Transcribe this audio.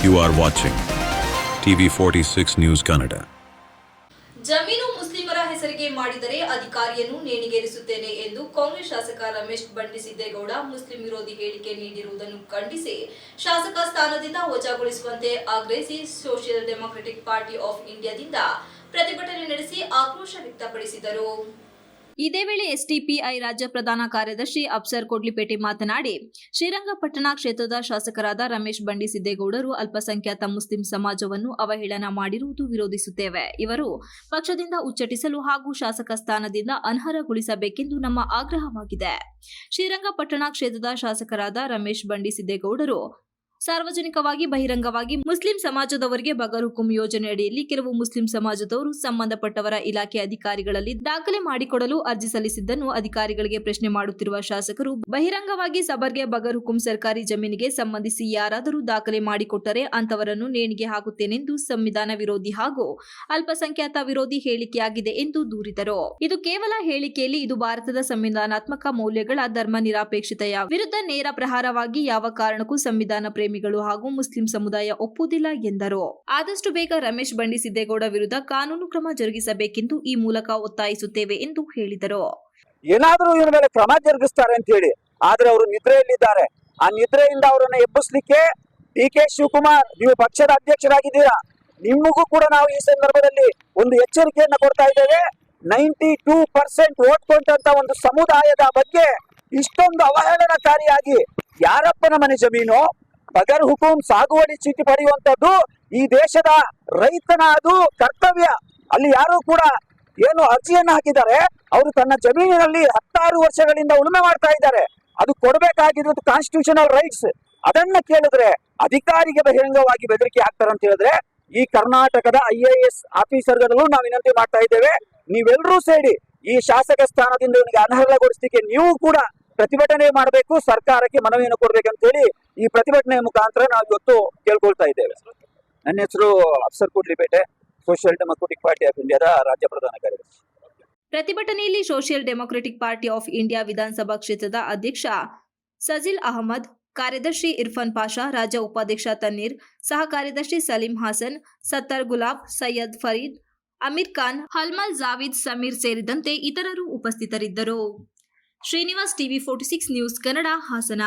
You are watching TV 46 News Kannada. ಜಮೀನು ಮುಸ್ಲಿಮರ ಹೆಸರಿಗೆ ಮಾಡಿದರೆ ಅಧಿಕಾರಿಯನ್ನು ನೇಣಿಗೇರಿಸುತ್ತೇನೆ ಎಂದು ಕಾಂಗ್ರೆಸ್ ಶಾಸಕ ರಮೇಶ್ ಬಂಡಿಸಿದ್ದೇಗೌಡ ಮುಸ್ಲಿಂ ವಿರೋಧಿ ಹೇಳಿಕೆ ನೀಡಿರುವುದನ್ನು ಖಂಡಿಸಿ ಶಾಸಕ ಸ್ಥಾನದಿಂದ ವಜಾಗೊಳಿಸುವಂತೆ ಆಗ್ರಹಿಸಿ ಸೋಷಿಯಲ್ ಡೆಮೊಕ್ರೆಟಿಕ್ ಪಾರ್ಟಿ ಆಫ್ ಇಂಡಿಯಾದಿಂದ ಪ್ರತಿಭಟನೆ ನಡೆಸಿ ಆಕ್ರೋಶ ವ್ಯಕ್ತಪಡಿಸಿದರು ಇದೇ ವೇಳೆ ಎಸ್ಡಿಪಿಐ ರಾಜ್ಯ ಪ್ರಧಾನ ಕಾರ್ಯದರ್ಶಿ ಅಫ್ಸರ್ ಕೊಡ್ಲಿಪೇಟೆ ಮಾತನಾಡಿ, ಶ್ರೀರಂಗಪಟ್ಟಣ ಕ್ಷೇತ್ರದ ಶಾಸಕರಾದ ರಮೇಶ್ ಬಂಡಿ ಸಿದ್ದೇಗೌಡರು ಅಲ್ಪಸಂಖ್ಯಾತ ಮುಸ್ಲಿಂ ಸಮಾಜವನ್ನು ಅವಹೇಳನ ಮಾಡಿರುವುದು ವಿರೋಧಿಸುತ್ತೇವೆ. ಇವರು ಪಕ್ಷದಿಂದ ಉಚ್ಚಟಿಸಲು ಹಾಗೂ ಶಾಸಕ ಸ್ಥಾನದಿಂದ ಅನರ್ಹಗೊಳಿಸಬೇಕೆಂದು ನಮ್ಮ ಆಗ್ರಹವಾಗಿದೆ. ಶ್ರೀರಂಗಪಟ್ಟಣ ಕ್ಷೇತ್ರದ ಶಾಸಕರಾದ ರಮೇಶ್ ಬಂಡಿ ಸಿದ್ದೇಗೌಡರು ಸಾರ್ವಜನಿಕವಾಗಿ ಬಹಿರಂಗವಾಗಿ ಮುಸ್ಲಿಂ ಸಮಾಜದವರಿಗೆ ಬಗರ್ ಹುಕುಂ ಯೋಜನೆ ಅಡಿಯಲ್ಲಿ ಕೆಲವು ಮುಸ್ಲಿಂ ಸಮಾಜದವರು ಸಂಬಂಧಪಟ್ಟವರ ಇಲಾಖೆ ಅಧಿಕಾರಿಗಳಲ್ಲಿ ದಾಖಲೆ ಮಾಡಿಕೊಡಲು ಅರ್ಜಿ ಸಲ್ಲಿಸಿದ್ದನ್ನು ಅಧಿಕಾರಿಗಳಿಗೆ ಪ್ರಶ್ನೆ ಮಾಡುತ್ತಿರುವ ಶಾಸಕರು, ಬಹಿರಂಗವಾಗಿ ಸಬರ್ಗೆ ಬಗರ್ ಹುಕುಂ ಸರ್ಕಾರಿ ಜಮೀನಿಗೆ ಸಂಬಂಧಿಸಿ ಯಾರಾದರೂ ದಾಖಲೆ ಮಾಡಿಕೊಟ್ಟರೆ ಅಂತವರನ್ನು ನೇಣಿಗೆ ಹಾಕುತ್ತೇನೆಂದು ಸಂವಿಧಾನ ವಿರೋಧಿ ಹಾಗೂ ಅಲ್ಪಸಂಖ್ಯಾತ ವಿರೋಧಿ ಹೇಳಿಕೆಯಾಗಿದೆ ಎಂದು ದೂರಿದರು. ಇದು ಕೇವಲ ಹೇಳಿಕೆಯಲ್ಲಿ, ಇದು ಭಾರತದ ಸಂವಿಧಾನಾತ್ಮಕ ಮೌಲ್ಯಗಳ ಧರ್ಮ ನಿರಾಪೇಕ್ಷತೆಯ ವಿರುದ್ಧ ನೇರ ಪ್ರಹಾರವಾಗಿ ಯಾವ ಕಾರಣಕ್ಕೂ ಸಂವಿಧಾನ ಪ್ರೇಮಿಗಳು ಹಾಗೂ ಮುಸ್ಲಿಂ ಸಮುದಾಯ ಒಪ್ಪುವುದಿಲ್ಲ ಎಂದರು. ಆದಷ್ಟು ಬೇಗ ರಮೇಶ್ ಬಂಡಿ ಸಿದ್ದೇಗೌಡ ವಿರುದ್ಧ ಕಾನೂನು ಕ್ರಮ ಜರುಗಿಸಬೇಕೆಂದು ಈ ಮೂಲಕ ಒತ್ತಾಯಿಸುತ್ತೇವೆ ಎಂದು ಹೇಳಿದರು. ಏನಾದರೂ ಇವರ ಮೇಲೆ ಕ್ರಮ ಜರುಗಿಸ್ತಾರೆ ಅಂತ ಹೇಳಿ, ಆದ್ರೆ ಅವರು ನಿದ್ರೆಯಲ್ಲಿದ್ದಾರೆ. ಆ ನಿದ್ರೆಯಿಂದ ಅವರನ್ನ ಎಬ್ಬಿಸ್ಲಿಕ್ಕೆ ಡಿ ಕೆ ಶಿವಕುಮಾರ್, ನೀವು ಪಕ್ಷದ ಅಧ್ಯಕ್ಷರಾಗಿದ್ದೀರಾ? ನಿಮಗೂ ಕೂಡ ನಾವು ಈ ಸಂದರ್ಭದಲ್ಲಿ ಒಂದು ಎಚ್ಚರಿಕೆಯನ್ನು ಕೊಡ್ತಾ ಇದ್ದೇವೆ. ನೈಂಟಿ ಟೂ ಪರ್ಸೆಂಟ್ ಓಟ್ ಕೊಂಡಂತ ಒಂದು ಸಮುದಾಯದ ಬಗ್ಗೆ ಇಷ್ಟೊಂದು ಅವಹೇಳನಕಾರಿಯಾಗಿ ಯಾರಪ್ಪನ ಮನೆ ಜಮೀನು ಬಗರ್ ಹುಕುಂ ಸಾಗುವಳಿ ಚೀಟಿ ಪಡೆಯುವಂತದ್ದು ಈ ದೇಶದ ರೈತನ ಅದು ಕರ್ತವ್ಯ. ಅಲ್ಲಿ ಯಾರು ಕೂಡ ಏನು ಅರ್ಜಿಯನ್ನು ಹಾಕಿದ್ದಾರೆ, ಅವರು ತನ್ನ ಜಮೀನಿನಲ್ಲಿ ಹತ್ತಾರು ವರ್ಷಗಳಿಂದ ಉಳುಮೆ ಮಾಡ್ತಾ ಇದ್ದಾರೆ. ಅದು ಕೊಡಬೇಕಾಗಿರೋದು ಕಾನ್ಸ್ಟಿಟ್ಯೂಷನಲ್ ರೈಟ್ಸ್ ಅದನ್ನ ಕೇಳಿದ್ರೆ ಅಧಿಕಾರಿಗೆ ಬಹಿರಂಗವಾಗಿ ಬೆದರಿಕೆ ಹಾಕ್ತಾರೆ ಅಂತ ಹೇಳಿದ್ರೆ, ಈ ಕರ್ನಾಟಕದ ಐ ಎ ಎಸ್ ಆಫೀಸರ್ಗಳಲ್ಲೂ ನಾವು ವಿನಂತಿ ಮಾಡ್ತಾ ಇದ್ದೇವೆ ನೀವೆಲ್ಲರೂ ಸೇರಿ ಈ ಶಾಸಕ ಸ್ಥಾನದಿಂದ ಇವನಿಗೆ ಅನರ್ಹಗೊಳಿಸಲಿಕ್ಕೆ ನೀವು ಕೂಡ ಪ್ರತಿಭಟನೆ ಮಾಡಬೇಕು, ಸರ್ಕಾರಕ್ಕೆ ಮನವಿಯನ್ನು ಕೊಡ್ಬೇಕಂತ ಹೇಳಿ ಈ ಪ್ರತಿಭಟನೆ ಮುಖಾಂತರ ನಾವು ಇವತ್ತು ಕೇಳ್ಕೊಳ್ತಾ ಇದ್ದೇವೆ. ನನ್ನ ಹೆಸರು Afsar Kudlipete social democratic party of ಇಂಡಿಯಾದ ರಾಜ್ಯ ಪ್ರಧಾನ ಕಾರ್ಯದರ್ಶಿ. ಪ್ರತಿಭಟನೆಯಲ್ಲಿ social democratic party of India ವಿಧಾನಸಭಾ ಕ್ಷೇತ್ರದ ಅಧ್ಯಕ್ಷ ಸಜಿಲ್ ಅಹಮದ್, ಕಾರ್ಯದರ್ಶಿ ಇರ್ಫಾನ್ ಪಾಷಾ, ರಾಜ್ಯ ಉಪಾಧ್ಯಕ್ಷ ತನ್ನೀರ್ ಸಹ ಕಾರ್ಯದರ್ಶಿ ಸಲೀಂ ಹಾಸನ್, ಸತ್ತಾರ್ ಗುಲಾಬ್, ಸೈಯದ್ ಫರೀದ್, ಅಮೀರ್ ಖಾನ್, ಹಲ್ಮಲ್ ಜಾವಿದ್ ಸಮೀರ್ ಸೇರಿದಂತೆ ಇತರರು ಉಪಸ್ಥಿತರಿದ್ದರು. Srinivas TV forty six news Kannada Hassan